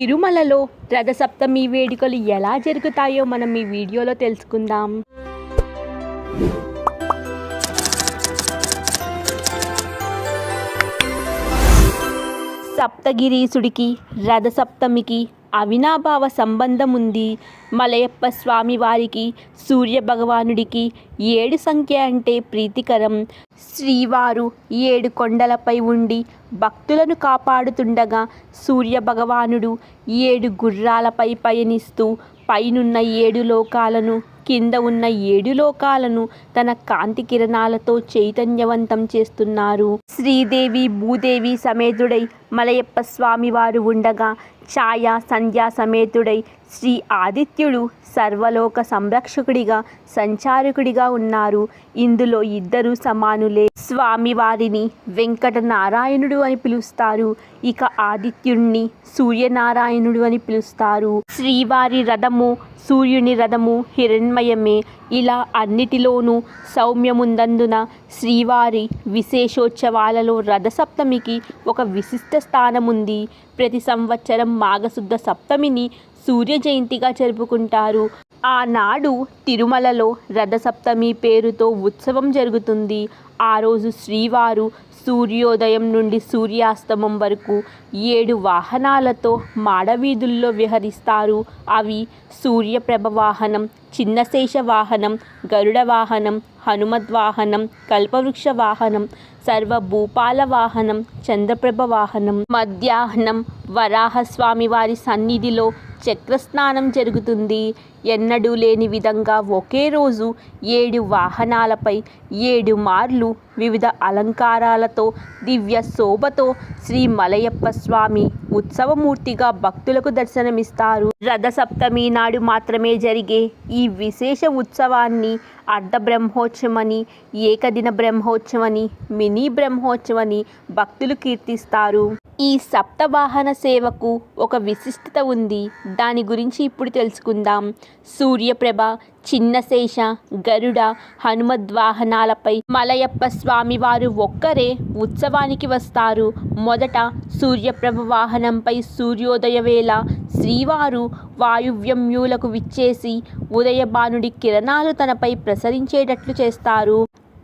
తిరుమలలో రథసప్తమి వేడుకలు ఎలా జరుగుతాయో మనం ఈ వీడియోలో తెలుసుకుందాం. సప్తగిరీసుడికి రథసప్తమికి అవినాభావ సంబంధం ఉంది మలయప్ప స్వామి వారికి సూర్య భగవానుడికి ఏడు సంఖ్య అంటే ప్రీతికరం. శ్రీవారు ఏడు కొండలపై ఉండి భక్తులను కాపాడుతుండగా సూర్య భగవానుడు ఏడు గుర్రాలపై పయనిస్తూ పైనున్న ఏడు లోకాలను కింద ఉన్న ఏడు లోకాలను తన కాంతి కిరణాలతో చైతన్యవంతం చేస్తున్నారు. శ్రీదేవి భూదేవి సమేతుడై మలయప్ప స్వామి వారు ఉండగా ఛాయా సంధ్యా సమేతుడై శ్రీ ఆదిత్యుడు సర్వలోక సంరక్షకుడిగా సంచారకుడిగా ఉన్నారు. ఇందులో ఇద్దరు సమానులే. స్వామివారిని వెంకట నారాయణుడు అని పిలుస్తారు. ఇక ఆదిత్యుణ్ణి సూర్యనారాయణుడు అని పిలుస్తారు. శ్రీవారి రథము సూర్యుని రథము హిరణ్మయమే. ఇలా అన్నిటిలోనూ సౌమ్యముందందున శ్రీవారి విశేషోత్సవాలలో రథసప్తమికి ఒక విశిష్ట స్థానముంది. ప్రతి సంవత్సరం మాఘశుద్ధ సప్తమిని సూర్య జయంతిగా జరుపుకుంటారు. ఆనాడు తిరుమలలో రథసప్తమి పేరుతో ఉత్సవం జరుగుతుంది. ఆ రోజు శ్రీవారు సూర్యోదయం నుండి సూర్యాస్తమం వరకు ఏడు వాహనాలతో మాడవీధుల్లో విహరిస్తారు. అవి సూర్యప్రభ వాహనం చిన్నశేష వాహనం గరుడ వాహనం హనుమద్ వాహనం కల్పవృక్ష వాహనం సర్వభూపాల వాహనం చంద్రప్రభ వాహనం. మధ్యాహ్నం వరాహస్వామి వారి సన్నిధిలో చక్రస్నానం జరుగుతుంది. ఎన్నడూ లేని విధంగా ఒకే రోజు ఏడు వాహనాలపై ఏడు మార్లు Tchau! వివిధ అలంకారాలతో దివ్య శోభతో శ్రీ మలయప్ప స్వామి ఉత్సవమూర్తిగా భక్తులకు దర్శనమిస్తారు. రథసప్తమి నాడు మాత్రమే జరిగే ఈ విశేష ఉత్సవాన్ని అర్ధ బ్రహ్మోత్సవని ఏకదిన బ్రహ్మోత్సవని మినీ బ్రహ్మోత్సవని భక్తులు కీర్తిస్తారు. ఈ సప్తవాహన సేవకు ఒక విశిష్టత ఉంది. దాని గురించి ఇప్పుడు తెలుసుకుందాం. సూర్యప్రభ చిన్నశేష గరుడ హనుమద్వాహనాలపై మలయప్ప స్వామి స్వామివారు ఒక్కరే ఉత్సవానికి వస్తారు. మొదట సూర్యప్రభ వాహనంపై సూర్యోదయ వేళ శ్రీవారు వాయువ్యమ్యూలకు విచ్చేసి ఉదయబానుడి కిరణాలు తనపై ప్రసరించేటట్లు చేస్తారు.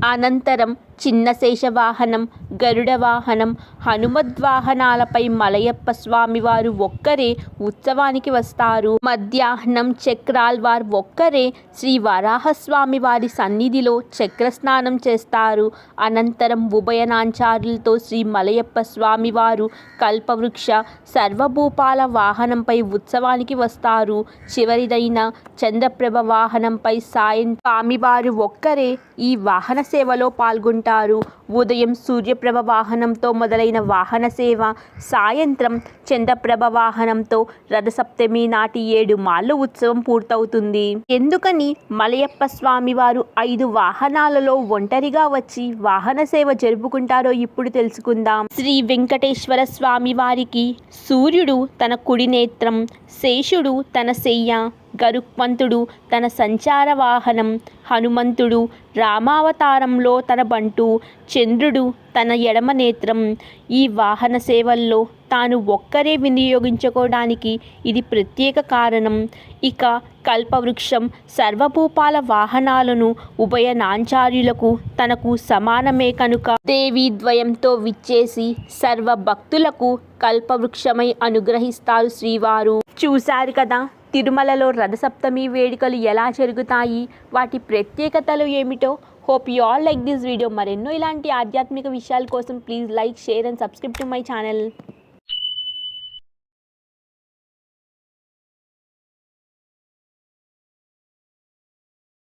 అనంతరం చిన్న శేషవాహనం గరుడ వాహనం హనుమద్వాహనాలపై మలయప్ప స్వామివారు ఒక్కరే ఉత్సవానికి వస్తారు. మధ్యాహ్నం చక్రాల్వార్ ఒక్కరే శ్రీ వరాహస్వామి వారి సన్నిధిలో చక్రస్నానం చేస్తారు. అనంతరం ఉభయనాంచారులతో శ్రీ మలయప్ప స్వామివారు కల్పవృక్ష సర్వభూపాల వాహనంపై ఉత్సవానికి వస్తారు. చివరిదైన చంద్రప్రభ వాహనంపై సాయం స్వామివారు ఒక్కరే ఈ వాహన సేవలో పాల్గొంటారు. ఉదయం సూర్యప్రభ వాహనంతో మొదలైన వాహన సేవ సాయంత్రం చంద్రప్రభ వాహనంతో రథసప్తమి నాటి ఏడు మాళ్ళు ఉత్సవం పూర్తవుతుంది. ఎందుకని? మలయప్ప స్వామి వారు ఐదు వాహనాలలో ఒంటరిగా వచ్చి వాహన సేవ జరుపుకుంటారో ఇప్పుడు తెలుసుకుందాం. శ్రీ వెంకటేశ్వర స్వామి వారికి సూర్యుడు తన కుడి నేత్రం శేషుడు తన శయ్య గరుక్మంతుడు తన సంచార వాహనం హనుమంతుడు రామావతారంలో తన బంటు చంద్రుడు తన ఎడమ నేత్రం. ఈ వాహన సేవల్లో తాను ఒక్కరే వినియోగించుకోవడానికి ఇది ప్రత్యేక కారణం. ఇక కల్పవృక్షం సర్వభూపాల వాహనాలను ఉభయ నాంచార్యులకు తనకు సమానమే కనుక దేవి ద్వయంతో విచ్చేసి సర్వ భక్తులకు కల్పవృక్షమై అనుగ్రహిస్తారు శ్రీవారు. చూశారు కదా? తిరుమలలో రథసప్తమి వేడుకలు ఎలా జరుగుతాయి? వాటి ప్రత్యేకతలు ఏమిటో? Hope you all like this video మరెన్నో ఇలాంటి ఆధ్యాత్మిక విషయాల కోసం please like share and subscribe to my channel